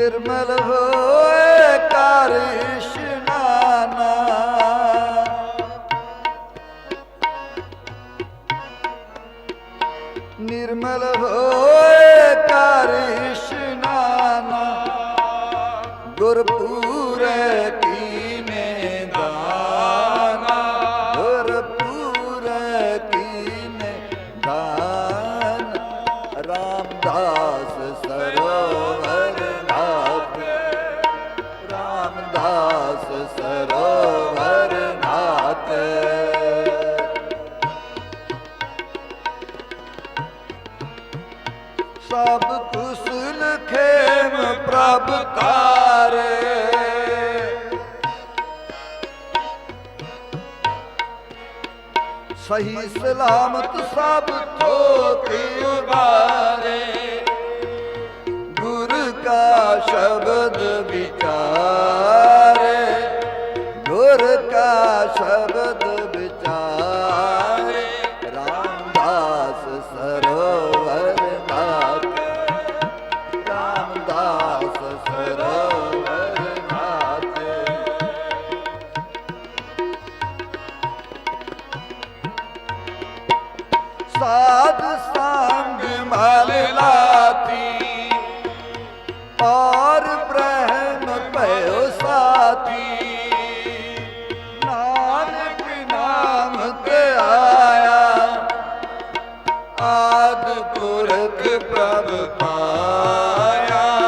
ਨਿਰਮਲ ਹੋਏ ਕਰ ਇਸ਼ਨਾਨਾ ਨਿਰਮਲ ਹੋਏ ਕਰ ਇਸ਼ਨਾਨਾ ਗੁਰਪੂਰੇ ਕੀਨੇ ਦਾਨਾ। ਗੁਰਪੂਰੇ ਕੀਨੇ ਦਾਨ। ਰਾਮਦਾਸ ਸਰ ਸਭ ਕੁਸਲ ਖੇਮ ਪ੍ਰਭ ਤਾਰੇ ਸਹੀ ਸਲਾਮਤ ਸਭ ਥੋਕੇ ਉਬਾਰੇ। ਗੁਰ ਕਾ ਸ਼ਬਦ ਵਿਚਾਰੇ। ਗੁਰ ਕਾ ਸ਼ਬਦ ਸਾਧ ਸੰਗ ਮਲ ਲਾਤੀ। ਔਰ ਬ੍ਰਹਮ ਭਇਓ ਸਾਥੀ ਨਾਨਕ ਨਾਮ ਤੇ ਆਇਆ। ਆਦ ਪੁਰਖ ਪ੍ਰਭ ਪਾਇਆ।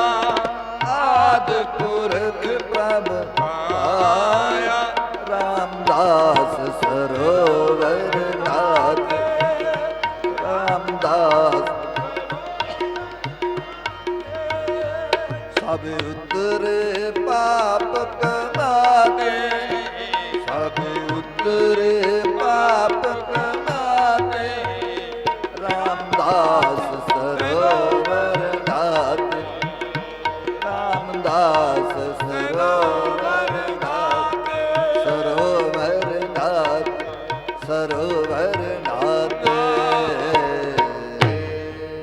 ਸਭ ਉਤਰੇ ਪਾਪ ਕਮਾਤੇ ਸਭ ਉਤਰੇ ਪਾਪ ਕਮਾਤੇ ਰਾਮਦਾਸ ਸਰੋਵਰ ਨਾਥ। ਰਾਮਦਾਸ ਸਰੋਵਰ ਨਾਥ। ਸਰੋਵਰ ਨਾਥ। ਸਰੋਵਰ